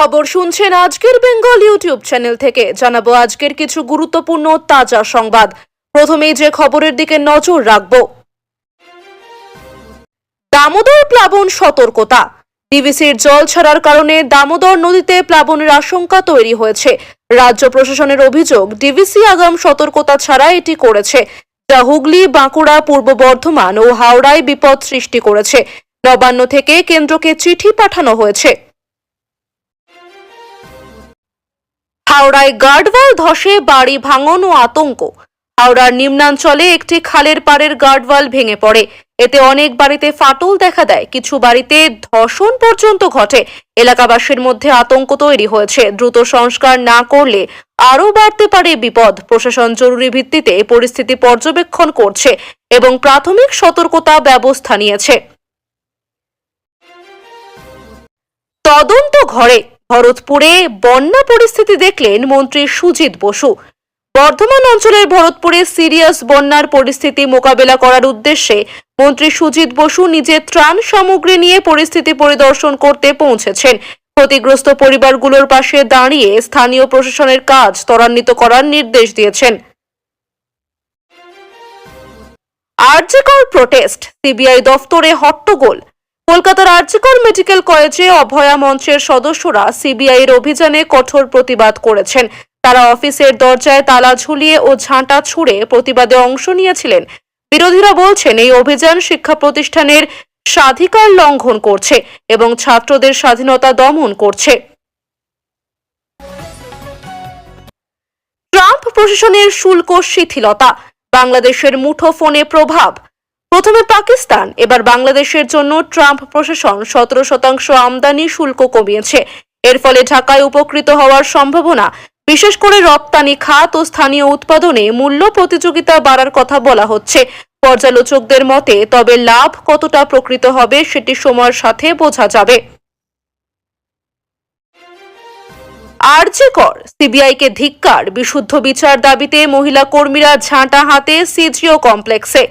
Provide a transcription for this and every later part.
খবর শুনছেন আজকের বেঙ্গল ইউটিউব চ্যানেল থেকে। জানাব আজকের কিছু গুরুত্বপূর্ণ তাজা সংবাদ। প্রথমেই যে খবরের দিকে নজর রাখব। দামোদর প্লাবন সতর্কতা। ডিভিসির জল ছাড়ার কারণে দামোদর নদীতে প্লাবনের আশঙ্কা তৈরি হয়েছে। রাজ্য প্রশাসনের অভিযোগ ডিভিসি আগাম সতর্কতা ছাড়া এটি করেছে, যা হুগলি, বাঁকুড়া, পূর্ব বর্ধমান ও হাওড়ায় বিপদ সৃষ্টি করেছে। নবান্ন থেকে কেন্দ্রকে চিঠি পাঠানো হয়েছে। হাওড়ায় গার্ডওয়াল ধসে বাড়ি ভাঙন ও আতঙ্ক। হাওড়ার নিম্নাঞ্চলে একটি খালের পাড়ের গার্ডওয়াল ভেঙে পড়ে। এতে অনেক বাড়িতে ফাটল দেখা দেয়। কিছু বাড়িতে ধর্ষণ পর্যন্ত ঘটে। এলাকাবাসীর মধ্যে আতঙ্ক তৈরি হয়েছে। দ্রুত সংস্কার না করলে আরও বাড়তে পারে বিপদ। প্রশাসন জরুরি ভিত্তিতে পরিস্থিতি পর্যবেক্ষণ করছে এবং প্রাথমিক সতর্কতা ব্যবস্থা নিয়েছে। তদন্ত ঘরে ভরতপুরে বন্যা পরিস্থিতি দেখলেন মন্ত্রী সুজিত বসু। বর্ধমান অঞ্চলের ভরতপুরে সিরিয়াস বন্যার পরিস্থিতি মোকাবেলা করার উদ্দেশ্যে মন্ত্রী সুজিত বসু নিজের ত্রাণ সামগ্রী নিয়ে পরিস্থিতি পরিদর্শন করতে পৌঁছেছেন। ক্ষতিগ্রস্ত পরিবারগুলোর পাশে দাঁড়িয়ে স্থানীয় প্রশাসনের কাজ ত্বরান্বিত করার নির্দেশ দিয়েছেন। আরজিকর প্রোটেস্ট সিবিআই দফতরে হট্টগোল। কলকাতার আরজিকর মেডিকেল কলেজে অভয়া মঞ্চের সদস্যরা সিবিআই এর অভিযানে কঠোর প্রতিবাদ করেছেন। তারা অফিসের দরজায় তালা ঝুলিয়ে ও ঝাঁটা ছুঁড়ে প্রতিবাদে অংশ নিয়েছিলেন। বিরোধীরা বলছেন, এই অভিযান শিক্ষা প্রতিষ্ঠানের স্বাধিকার লঙ্ঘন করছে এবং ছাত্রদের স্বাধীনতা দমন করছে। ট্রাম্প প্রশাসনের শুল্ক শিথিলতা, বাংলাদেশের মুঠোফোনে প্রভাব প্রথমে পাকিস্তান, এবার বাংলাদেশের জন্য ট্রাম্প প্রশাসন সতেরো শতাংশ আমদানি শুল্ক কমিয়েছে। এর ফলে ঢাকায় উপকৃত হওয়ার সম্ভাবনা, বিশেষ করে রপ্তানি খাত ও স্থানীয় উৎপাদনে মূল্য প্রতিযোগিতা বাড়ার কথা বলা হচ্ছে। পর্যালোচকদের মতে, তবে লাভ কতটা প্রকৃত হবে সেটি সময়ের সাথে বোঝা যাবে। আরজি কর, সিবিআইকে ধিক্কার, বিশুদ্ধ বিচার দাবিতে মহিলা কর্মীরা ঝাঁটা হাতে সিজিও কমপ্লেক্সে।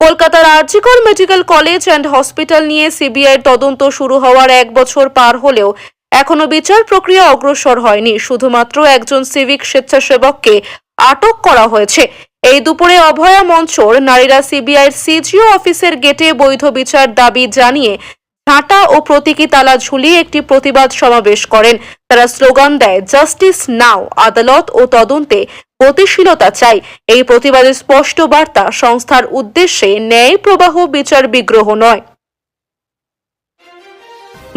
কলকাতার RG Kar medical college and hospital নিয়ে সিবিআইয়ের তদন্ত শুরু হওয়ার এক বছর পার হলেও এখনও বিচার প্রক্রিয়া অগ্রসর হয়নি। শুধুমাত্র একজন সিভিক স্বেচ্ছাসেবককে আটক করা হয়েছে। এই দুপুরে অভয়া মঞ্চর নারীরা সিবিআইয়ের সিজিও অফিসের গেটে বৈধ বিচার দাবি জানিয়ে ঝাঁটা ও প্রতীকী তালা ঝুলিয়ে একটি প্রতিবাদ সমাবেশ করেন। তারা স্লোগান দেয়, জাস্টিস নাও, আদালত ও তদন্তে গতিশীলতা চাই। এই প্রতিবাদের স্পষ্ট বার্তা, সংস্থার উদ্দেশ্যে ন্যায় প্রবাহ বিচার বিগ্রহ নয়।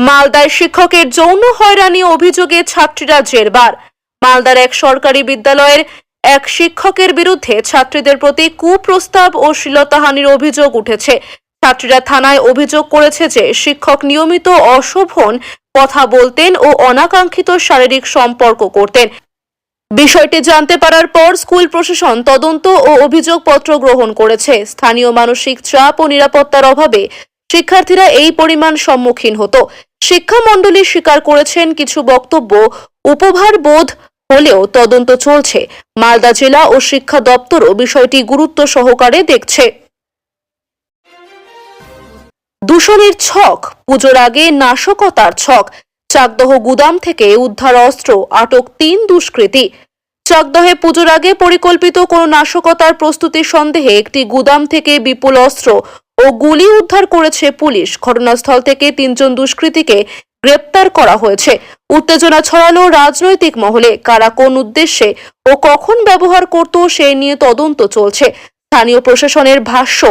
মালদায় শিক্ষকের যৌন হয়রানি অভিযোগে ছাত্রীরা জেরবার। মালদার এক সরকারি বিদ্যালয়ের এক শিক্ষকের বিরুদ্ধে ছাত্রীদের প্রতি কুপ্রস্তাব ও শ্লীলতাহানির অভিযোগ উঠেছে। ছাত্রীরা থানায় অভিযোগ করেছে যে শিক্ষক নিয়মিত অশোভন, কথা বলতেন ও অনাকাঙ্ক্ষিত শারীরিক সম্পর্ক করতেন। বিষয়টি জানতে পারার পর স্কুল প্রশাসন তদন্ত ও অভিযোগপত্র গ্রহণ করেছে। স্থানীয় মানসিক চাপ ও নিরাপত্তার অভাবে শিক্ষার্থীরা এই পরিমাণ সম্মুখীন হতো। শিক্ষা মণ্ডলী স্বীকার করেছেন কিছু বক্তব্য উপভার বোধ হলেও তদন্ত চলছে। মালদা জেলা ও শিক্ষা দপ্তরও বিষয়টি গুরুত্ব সহকারে দেখছে। দূষণের ছক, পুজোর আগে নাশকতার ছক চাকদহ গুদাম থেকে উদ্ধার অস্ত্র আটক তিন দুষ্কৃতী। চাকদহে পুজোর আগে পরিকল্পিত কোনো নাশকতার প্রস্তুতির সন্দেহে একটি গুদাম থেকে বিপুল অস্ত্র ও গুলি উদ্ধার করেছে পুলিশ। ঘটনাস্থল থেকে তিনজন দুষ্কৃতীকে গ্রেপ্তার করা হয়েছে। উত্তেজনা ছড়ালো রাজনৈতিক মহলে, কারা কোন উদ্দেশ্যে ও কখন ব্যবহার করত সে নিয়ে তদন্ত চলছে। স্থানীয় প্রশাসনের ভাষ্য,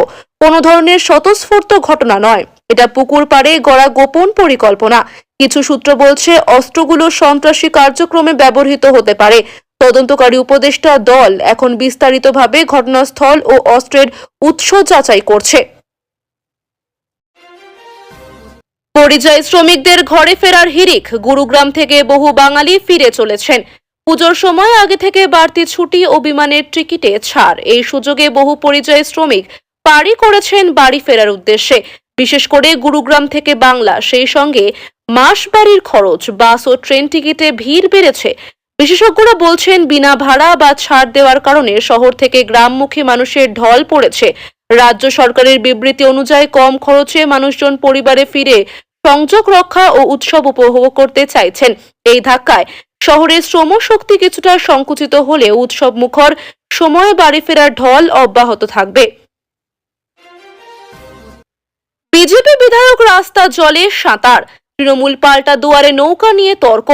কোনো ধরনের স্বতঃস্ফূর্ত ঘটনা নয়। এটা পুকুর পাড়ে গড়া গোপন পরিকল্পনা। কিছু সূত্র বলছে, অস্ত্রগুলো সন্ত্রাসী কার্যক্রমে ব্যবহৃত হতে পারে। তদন্তকারী উপদেষ্টা দল এখন বিস্তারিতভাবে ঘটনাস্থল ও অস্ত্রের উৎস যাচাই করছে। পরিযায়ী শ্রমিকদের ঘরে ফেরার হিরিক গুরুগ্রাম থেকে বহু বাঙালি ফিরে চলেছেন। পুজোর সময় আগে থেকে বাড়তি ছুটি ও বিমানের টিকিটে ছাড়। এই সুযোগে বহু পরিযায়ী শ্রমিক পাড়ি করেছেন বাড়ি ফেরার উদ্দেশ্যে। বিশেষ করে গুরুগ্রাম থেকে বাংলা, সেই সঙ্গে মাস বাড়ির খরচ, বাস ও ট্রেন টিকিটে ভিড় বেড়েছে। বিশেষজ্ঞরা বলছেন, বিনা ভাড়া বা ছাড় দেওয়ার কারণে শহর থেকে গ্রামমুখী মানুষের ঢল পড়েছে। রাজ্য সরকারের বিবৃতি অনুযায়ী কম খরচে মানুষজন পরিবারে ফিরে সংযোগ রক্ষা ও উৎসব উপভোগ করতে চাইছেন। এই ধাক্কায় শহরের শ্রমশক্তি কিছুটা সংকুচিত হলেও উৎসব মুখর সময়ে বাড়ি ফেরার ঢল অব্যাহত থাকবে। বিজেপি বিধায়ক রাস্তা জলে সাঁতার। তৃণমূল পাল্টা দুয়ারে নৌকা নিয়ে তর্ক।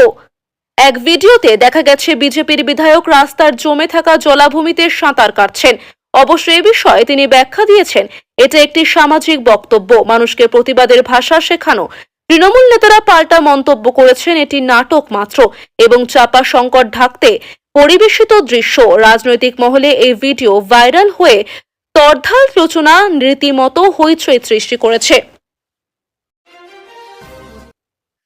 এক ভিডিওতে দেখা গেছে, বিজেপির বিধায়ক রাস্তার জমে থাকা জলাভূমিতে সাঁতার কাটছেন। অবশ্য এ বিষয়ে তিনি ব্যাখ্যা দিয়েছেন, এটা একটি সামাজিক বক্তব্য, মানুষকে প্রতিবাদের ভাষা শেখানো। তৃণমূল নেতারা পাল্টা মন্তব্য করেছেন, এটি নাটক মাত্র এবং চাপা সংকট ঢাকতে পরিবেশিত দৃশ্য। রাজনৈতিক মহলে এই ভিডিও ভাইরাল হয়ে তর্ধাল রচনা রীতিমতো হইচই সৃষ্টি করেছে।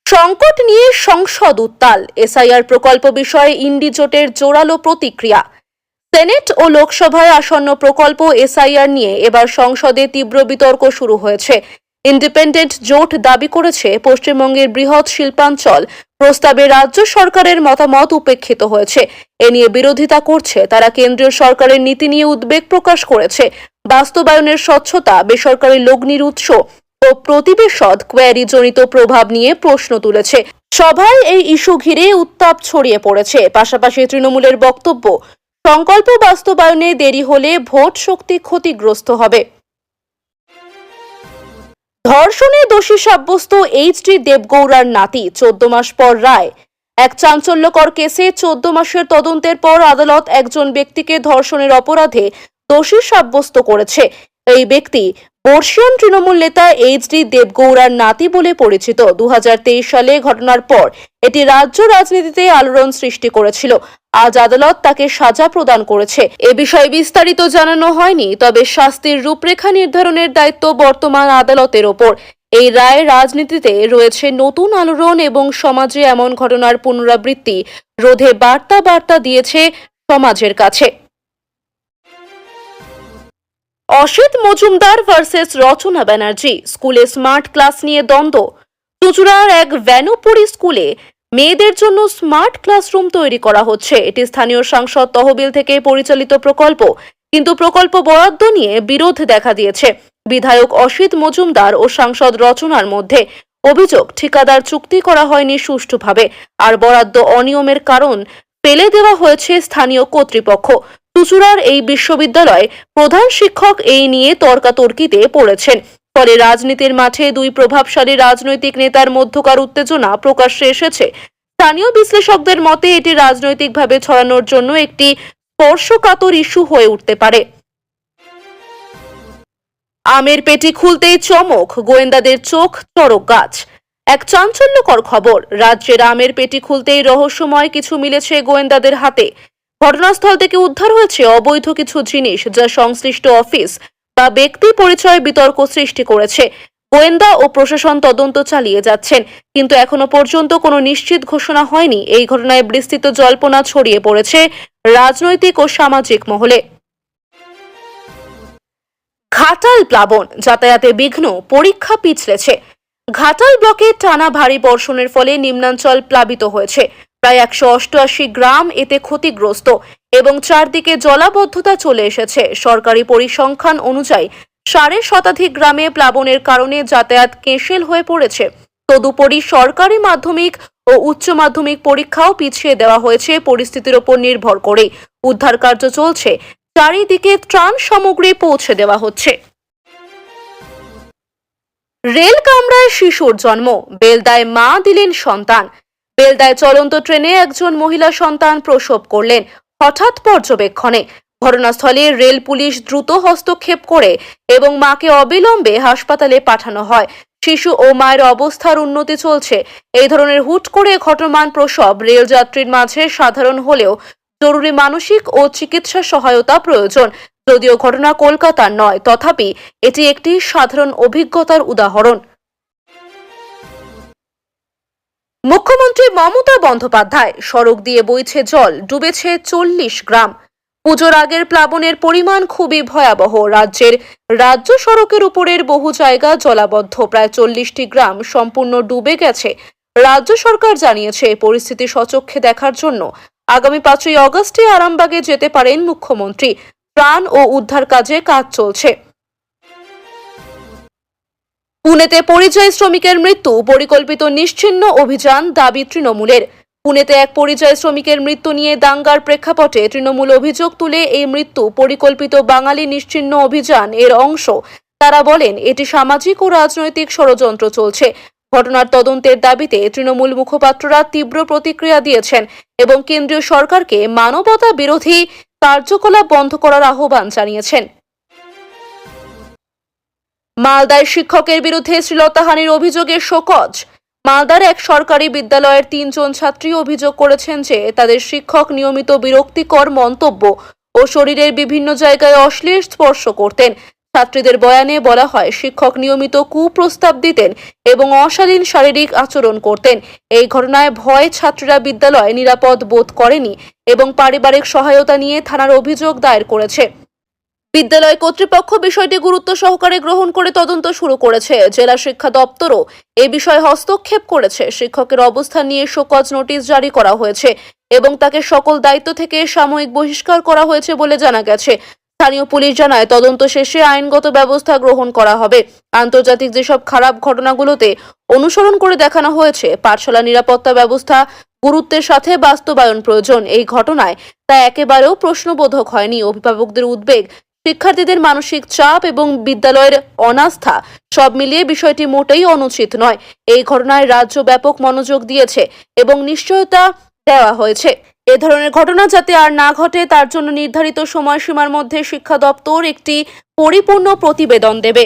সংকট নিয়ে সংসদ উত্তাল। এসআইআর প্রকল্প বিষয়ে ইন্ডিজোটের জোরালো প্রতিক্রিয়া। সেনেট ও লোকসভায় আসন্ন প্রকল্প এসআইআর নিয়ে এবার সংসদে তীব্র বিতর্ক শুরু হয়েছে। ইন্ডিপেন্ডেন্ট জোট দাবি করেছে, পশ্চিমবঙ্গের বৃহৎ শিল্পাঞ্চল প্রস্তাবে রাজ্য সরকারের মতামত উপেক্ষিত হয়েছে। এ নিয়ে বিরোধিতা করছে, তারা কেন্দ্রীয় সরকারের নীতি নিয়ে উদ্বেগ প্রকাশ করেছে। বাস্তবায়নের স্বচ্ছতা, বেসরকারি লগ্নির উৎস ও প্রতিবেশদ কোয়ারি জনিত প্রভাব নিয়ে প্রশ্ন তুলেছে। সভায় এই ইস্যু ঘিরে উত্তাপ ছড়িয়ে পড়েছে। পাশাপাশি তৃণমূলের বক্তব্য, সংকল্প বাস্তবায়নে দেরি হলে ভোট শক্তি ক্ষতিগ্রস্ত হবে। ধর্ষণে দোষী সাব্যস্ত এইচ ডি দেবগৌড়ার নাতি, চোদ্দ মাস পর রায়। এক চাঞ্চল্যকর কেসে চোদ্দ মাসের তদন্তের পর আদালত একজন ব্যক্তিকে ধর্ষণের অপরাধে দোষী সাব্যস্ত করেছে। এই ব্যক্তি বর্ষিয়ান তৃণমূল নেতা এইচ ডি দেবগৌড়ার নাতি বলে পরিচিত। দু হাজার তেইশ সালে ঘটনার পর এটি রাজ্য রাজনীতিতে আলোড়ন সৃষ্টি করেছিল। আজ আদালত তাকে সাজা প্রদান করেছে। এ বিষয়ে বিস্তারিত জানানো হয়নি, তবে শাস্তির রূপরেখা নির্ধারণের দায়িত্ব বর্তমান আদালতের ওপর। এই রায় রাজনীতিতে রয়েছে নতুন আলোড়ন এবং সমাজে এমন ঘটনার পুনরাবৃত্তি। রোধে বার্তা বার্তা দিয়েছে সমাজের কাছে। অসিত মজুমদার ভার্সেস রচনা ব্যানার্জি। স্কুলে স্মার্ট ক্লাস নিয়ে দ্বন্দ্ব। চুচুড়ার এক ভ্যানুপুরি স্কুলে মেয়েদের জন্য স্মার্ট ক্লাসরুম তৈরি করা হচ্ছে। এটি স্থানীয় সাংসদ তহবিল থেকে পরিচালিত প্রকল্প। কিন্তু প্রকল্প বরাদ্দ নিয়ে বিরোধ দেখা দিয়েছে। বিধায়ক অসিত মজুমদার ও সাংসদ রচনার মধ্যে অভিযোগ, ঠিকাদার চুক্তি করা হয়নি সুষ্ঠুভাবে। আর বরাদ্দ অনিয়মের কারণ ফেলে দেওয়া হয়েছে স্থানীয় কর্তৃপক্ষ। চুচুড়ার এই বিশ্ববিদ্যালয়ে প্রধান শিক্ষক এই নিয়ে তর্কাতর্কিতে পড়েছেন। ফলে রাজনীতির মাঠে দুই প্রভাবশালী রাজনৈতিক নেতার মধ্যকার উত্তেজনা প্রকাশ্যে এসেছে। স্থানীয় বিশ্লেষকদের মতে, এটি রাজনৈতিকভাবে ছড়ানোর জন্য একটি স্পর্শকাতর ইস্যু হয়ে উঠতে পারে। আমের পেটি খুলতেই চমক, গোয়েন্দাদের চোখ চড়ক গাছ। এক চাঞ্চল্যকর খবর, রাজ্যের আমের পেটি খুলতেই রহস্যময় কিছু মিলেছে গোয়েন্দাদের হাতে। ঘটনাস্থল থেকে উদ্ধার হয়েছে অবৈধ কিছু জিনিস যা সংশ্লিষ্ট অফিস বা ব্যক্তি পরিচয় বিতর্ক সৃষ্টি করেছে। গোয়েন্দা ও প্রশাসন তদন্ত চালিয়ে যাচ্ছেন, কিন্তু এখনও পর্যন্ত কোনো নিশ্চিত ঘোষণা হয়নি। এই ঘটনায় বিস্তৃত জল্পনা ছড়িয়ে পড়েছে রাজনৈতিক ও সামাজিক মহলে। ঘাটাল প্লাবন যাতায়াতে বিঘ্ন, পরীক্ষা পিছলেছে। ঘাটাল ব্লকে টানা ভারী বর্ষণের ফলে নিম্নাঞ্চল প্লাবিত হয়েছে। প্রায় একশো অষ্টআশি গ্রাম এতে ক্ষতিগ্রস্ত এবং চারদিকে জলাবদ্ধতা চলে এসেছে। সরকারি পরিসংখ্যান অনুযায়ী সাড়ে শতাধিক গ্রামে প্লাবনের কারণে যাতায়াত কেঁশেল হয়ে পড়েছে। তদুপরি সরকারি মাধ্যমিক ও উচ্চ মাধ্যমিক পরীক্ষাও পিছিয়ে দেওয়া হয়েছে। পরিস্থিতির ওপর নির্ভর করে উদ্ধার কার্য চলছে। চারিদিকে ত্রাণ সামগ্রী পৌঁছে দেওয়া হচ্ছে। রেল কামরায় শিশুর জন্ম। বেলদায় মা দিলেন সন্তান। বেলদায় চলন্ত ট্রেনে একজন মহিলা সন্তান প্রসব করলেন। হঠাৎ পর্যবেক্ষণে ঘটনাস্থলে রেল পুলিশ দ্রুত হস্তক্ষেপ করে এবং মাকে অবিলম্বে হাসপাতালে পাঠানো হয়। শিশু ও মায়ের অবস্থার উন্নতি চলছে। এই ধরনের হুট করে ঘটমান প্রসব রেল যাত্রীর মাঝে সাধারণ হলেও জরুরি মানসিক ও চিকিৎসা সহায়তা প্রয়োজন। যদিও ঘটনা কলকাতার নয়, তথাপি এটি একটি সাধারণ অভিজ্ঞতার উদাহরণ। মুখ্যমন্ত্রী মমতা বন্দ্যোপাধ্যায়, সড়ক দিয়ে বইছে জল, ডুবেছে চল্লিশ গ্রাম। পুজোর আগের প্লাবনের পরিমাণ খুবই ভয়াবহ। রাজ্যের রাজ্য সড়কের উপরের বহু জায়গা জলাবদ্ধ, প্রায় চল্লিশটি গ্রাম সম্পূর্ণ ডুবে গেছে। রাজ্য সরকার জানিয়েছে, পরিস্থিতি সচক্ষে দেখার জন্য আগামী পাঁচই অগস্টে আরামবাগে যেতে পারেন মুখ্যমন্ত্রী। প্রাণ ও উদ্ধার কাজে কাজ চলছে। পুনেতে পরিযায়ী শ্রমিকের মৃত্যু, পরিকল্পিত নিশ্চিন্ন অভিযান, দাবি তৃণমূলের। পুনেতে এক পরিযায়ী শ্রমিকের মৃত্যু নিয়ে দাঙ্গার প্রেক্ষাপটে তৃণমূল অভিযোগ তুলে এই মৃত্যু, পরিকল্পিত বাঙালি নিশ্চিন্ন অভিযান এর অংশ। তারা বলেন, এটি সামাজিক ও রাজনৈতিক ষড়যন্ত্র চলছে। ঘটনার তদন্তের দাবিতে তৃণমূল মুখপাত্ররা তীব্র প্রতিক্রিয়া দিয়েছেন এবং কেন্দ্রীয় সরকারকে মানবতা বিরোধী কার্যকলাপ বন্ধ করার আহ্বান জানিয়েছেন। মালদায় শিক্ষকের বিরুদ্ধে শ্লীলতাহানির অভিযোগে শোকজ। মালদার এক সরকারি বিদ্যালয়ের তিনজন ছাত্রী অভিযোগ করেছেন যে তাদের শিক্ষক নিয়মিত বিরক্তিকর মন্তব্য ও শরীরের বিভিন্ন জায়গায় অশ্লীল স্পর্শ করতেন। ছাত্রীদের বয়ানে বলা হয়, শিক্ষক নিয়মিত কুপ্রস্তাব দিতেন এবং অশালীন শারীরিক আচরণ করতেন। এই ঘটনায় ভয় ছাত্রীরা বিদ্যালয়ে নিরাপদ বোধ করেনি এবং পারিবারিক সহায়তা নিয়ে থানার অভিযোগ দায়ের করেছে। বিদ্যালয় কর্তৃপক্ষ বিষয়টি গুরুত্ব সহকারে গ্রহণ করে তদন্ত শুরু করেছে। জেলা শিক্ষা দপ্তরও এ বিষয়ে হস্তক্ষেপ করেছে। শিক্ষকের অবস্থান নিয়ে শোকজ নোটিশ জারি করা হয়েছে এবং তাকে সকল দায়িত্ব থেকে সাময়িক বহিষ্কার করা হয়েছে বলে জানা গেছে। স্থানীয় পুলিশ জানায়, তদন্ত শেষে আইনগত ব্যবস্থা গ্রহণ করা হবে। আন্তর্জাতিক যেসব খারাপ ঘটনাগুলোতে অনুসরণ করে দেখানো হয়েছে, পাঠশালা নিরাপত্তা ব্যবস্থা, গুরুত্বের সাথে বাস্তবায়ন প্রয়োজন। এই ঘটনায় তা একেবারেও প্রশ্নবোধক হয়নি। অভিভাবকদের উদ্বেগ শিক্ষার্থীদের মানসিক চাপ এবং বিদ্যালয়ের অনাস্থা, সব মিলিয়ে বিষয়টি মোটেই অনুচিত নয়। এই ঘটনায় রাজ্য ব্যাপক মনোযোগ দিয়েছে এবং নিশ্চয়তা দেওয়া হয়েছে। এ ধরনের ঘটনা যাতে আর না ঘটে, তার জন্য নির্ধারিত সময়সীমার মধ্যে শিক্ষা দপ্তর একটি পরিপূর্ণ প্রতিবেদন দেবে।